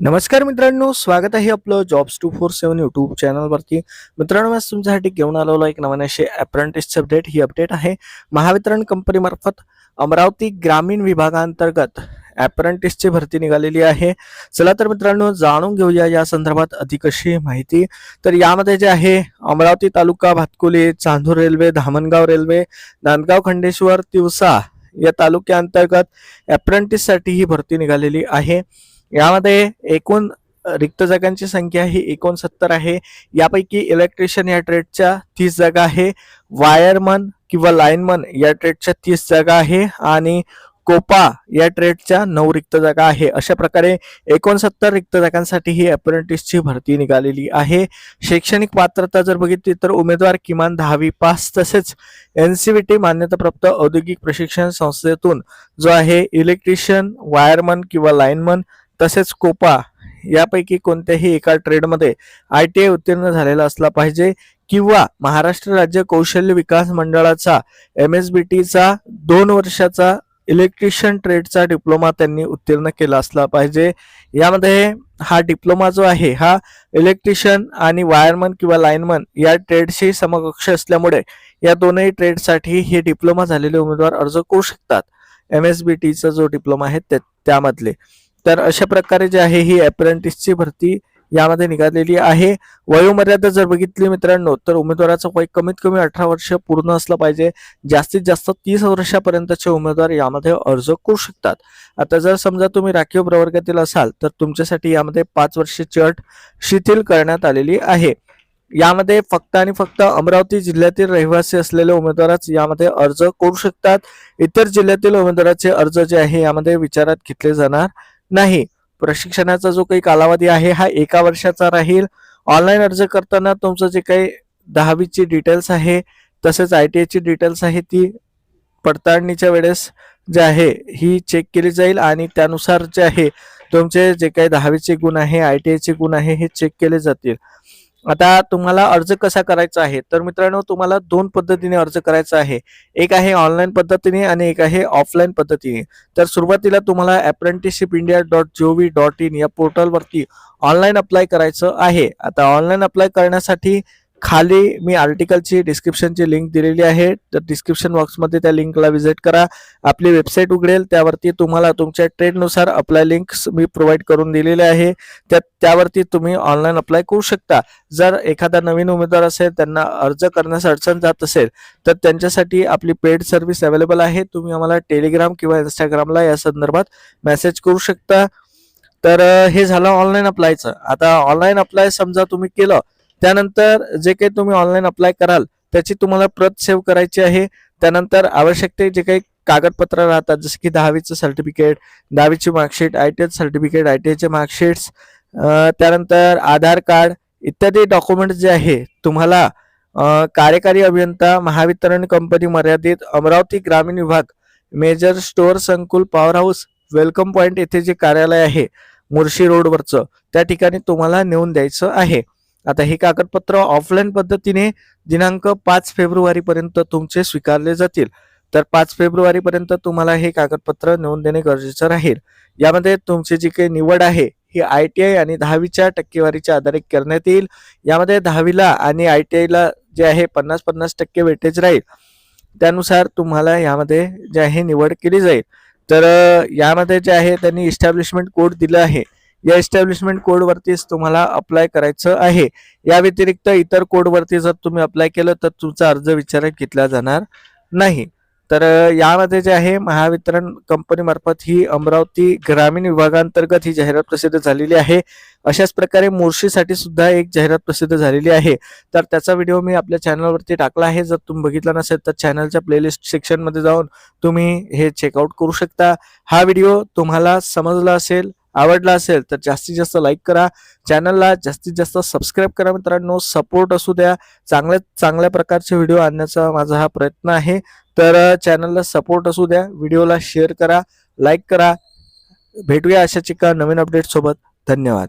नमस्कार मित्रांनो स्वागत आहे आपलं jobs two four seven YouTube चॅनलवरती मित्रांनो आज तुमच्यासाठी घेऊन आलेलो एक नवीन असे अप्रेंटिसचे अपडेट ही अपडेट आहे महावितरण कंपनीमार्फत अमरावती ग्रामीण विभागांतर्गत अप्रेंटिसची भरती निघालेली आहे. चला तर मित्रांनो जाणून घेऊया या संदर्भात अधिक अशी माहिती. तर यामध्ये जे आहे अमरावती तालुका भातकुली चांदूर रेल्वे धामणगाव रेल्वे नांदगाव खंडेश्वर तिवसा या तालुक्याअंतर्गत अप्रेंटिससाठी ही भरती निघालेली आहे. यामध्ये एकूण रिक्त जागांची संख्या ही एकोणसत्तर आहे. यापैकी इलेक्ट्रिशियन या ट्रेडच्या तीस जागा आहे. वायरमन किंवा लाईनमन या ट्रेडच्या तीस जागा आहे. आणि कोपा या ट्रेडच्या नऊ रिक्त जागा आहे. अशा प्रकारे एकोणसत्तर रिक्त जागांसाठी ही अप्रेंटिसची भरती निघालेली आहे. शैक्षणिक पात्रता जर बघितली तर उमेदवार किमान दहावी पास तसेच एन सी बी टी मान्यताप्राप्त औद्योगिक प्रशिक्षण संस्थेतून जो आहे इलेक्ट्रिशियन वायरमन किंवा लाईनमन तसेच कोपा यापैकी कोणत्याही एका ट्रेडमध्ये आय टी आय उत्तीर्ण झालेला असला पाहिजे किंवा महाराष्ट्र राज्य कौशल्य विकास मंडळाचा एम एस बी टीचा दोन वर्षाचा इलेक्ट्रिशियन ट्रेडचा डिप्लोमा त्यांनी उत्तीर्ण केला असला पाहिजे. यामध्ये हा डिप्लोमा जो आहे हा इलेक्ट्रिशियन आणि वायरमन किंवा लाईनमन या ट्रेडशी समकक्ष असल्यामुळे या दोनही ट्रेडसाठी हे डिप्लोमा झालेले उमेदवार अर्ज करू शकतात. एम एस बी टीचा जो डिप्लोमा आहे त्या- त्यामधले. तर अशा प्रकारे जे आहे ही अप्रेंटिसची भरती यामध्ये निघालेली आहे. वयोमर्यादा जर बघितली मित्रांनो तर उमेदवाराचं वय कमीत कमी अठरा वर्ष पूर्ण असलं पाहिजे. जास्तीत जास्त तीस वर्षापर्यंतचे उमेदवार यामध्ये अर्ज करू शकतात. आता जर समजा तुम्ही राखीव प्रवर्गातील असाल तर तुमच्यासाठी यामध्ये पाच वर्षाची अट शिथिल करण्यात आलेली आहे. यामध्ये फक्त आणि फक्त अमरावती जिल्ह्यातील रहिवासी असलेले उमेदवारच यामध्ये अर्ज करू शकतात. इतर जिल्ह्यातील उमेदवाराचे अर्ज जे आहे यामध्ये विचारात घेतले जाणार नाही. प्रशिक्षणाचा जो काही कालावधी आहे हा एका वर्षाचा राहील. ऑनलाईन अर्ज करताना तुमचं जे काही दहावीची डिटेल्स आहे तसेच आय टी आयची डिटेल्स आहे ती पडताळणीच्या वेळेस जे आहे ही चेक केली जाईल आणि त्यानुसार जे आहे तुमचे जे काही दहावीचे गुण आहे आय टी आयचे गुण आहे हे चेक केले जातील. आता तुम्हाला अर्ज कसा करायचा आहे? तर मित्रांनो तुम्हाला दोन पद्धतीने अर्ज करायचा आहे. एक आहे ऑनलाईन पद्धतीने आणि एक आहे ऑफलाईन पद्धतीने. तर सुरुवातीला तुम्हाला apprenticeship India dot G dot in या पोर्टलवरती ऑनलाईन अप्लाय करायचं आहे. आता ऑनलाईन अप्लाय करण्यासाठी खाली मी आर्टिकलची डिस्क्रिप्शनची लिंक दिलेली आहे. तर डिस्क्रिप्शन बॉक्समध्ये त्या लिंकला व्हिजिट करा. आपली वेबसाईट उघडेल. त्यावरती तुम्हाला तुमच्या ट्रेडनुसार अप्लाय लिंक्स मी प्रोव्हाइड करून दिलेले आहे. त्या त्यावरती तुम्ही ऑनलाईन अप्लाय करू शकता. जर एखादा नवीन उमेदवार असेल त्यांना अर्ज करण्यास अडचण जात असेल तर त्यांच्यासाठी आपली पेड सर्व्हिस अवेलेबल आहे. तुम्ही आम्हाला टेलिग्राम किंवा इंस्टाग्रामला या संदर्भात मेसेज करू शकता. तर हे झालं ऑनलाईन अप्लायचं आता ऑनलाईन अप्लाय समजा तुम्ही केलं त्यानंतर जे काही तुम्ही ऑनलाईन अप्लाय कराल त्याची तुम्हाला प्रत सेव्ह करायची आहे. त्यानंतर आवश्यक ते जे काही कागदपत्र राहतात जसे की दहावीचं सर्टिफिकेट दहावीची marksheet I T I certificate I T आयचे मार्कशीट्स त्यानंतर आधार कार्ड इत्यादी डॉक्युमेंट जे आहे तुम्हाला कार्यकारी अभियंता महावितरण कंपनी मर्यादित अमरावती ग्रामीण विभाग मेजर स्टोअर संकुल पॉवर हाऊस वेलकम पॉइंट येथे जे कार्यालय आहे मुर्शी रोडवरचं त्या ठिकाणी तुम्हाला नेऊन द्यायचं आहे. आता हे कागदपत्र ऑफलाईन पद्धतीने दिनांक पाच फेब्रुवारी पर्यंत तुमचे स्वीकारले जातील. तर पाच फेब्रुवारी पर्यंत तुम्हाला हे कागदपत्र नेऊन देणे गरजेचं राहील. यामध्ये तुमची जी काही निवड आहे ही आय टी आय आणि दहावीच्या टक्केवारीच्या आधारे करण्यात येईल. यामध्ये दहावीला आणि आय टी आयला जे आहे पन्नास पन्नास टक्के वेटेज राहील. त्यानुसार तुम्हाला यामध्ये जे आहे निवड केली जाईल. तर यामध्ये जे आहे त्यांनी इस्टॅब्लिशमेंट कोड दिलं आहे. या एस्टॅब्लिशमेंट कोडवरतीच तुम्हाला अप्लाय करायचं आहे. या व्यतिरिक्त इतर कोडवरती जर तुम्ही अप्लाय केलं तर तुमचा अर्ज विचारात घेतला जाणार नाही. तर यामध्ये जे आहे महावितरण कंपनीमार्फत ही अमरावती ग्रामीण विभागांतर्गत ही जाहिरात प्रसिद्ध झालेली आहे. अशाच प्रकारे मोर्शीसाठी सुद्धा एक जाहिरात प्रसिद्ध झालेली आहे. तर त्याचा व्हिडिओ मी आपल्या चॅनलवरती टाकला आहे. जर तुम्ही बघितला नसेल तर चॅनलच्या प्लेलिस्ट सेक्शनमध्ये जाऊन तुम्ही हे चेकआउट करू शकता. हा व्हिडिओ तुम्हाला समजला असेल आवडला असेल तर जास्तीत जास्त लाईक करा. चॅनलला जास्तीत जास्त सबस्क्राईब करा मित्रांनो. सपोर्ट असू द्या. चांगल्या चांगल्या प्रकारचे व्हिडिओ आणण्याचा माझा हा प्रयत्न आहे. तर चॅनलला सपोर्ट असू द्या. व्हिडिओला शेअर करा. लाईक करा. भेटूया अशाच एका नवीन अपडेटसोबत धन्यवाद.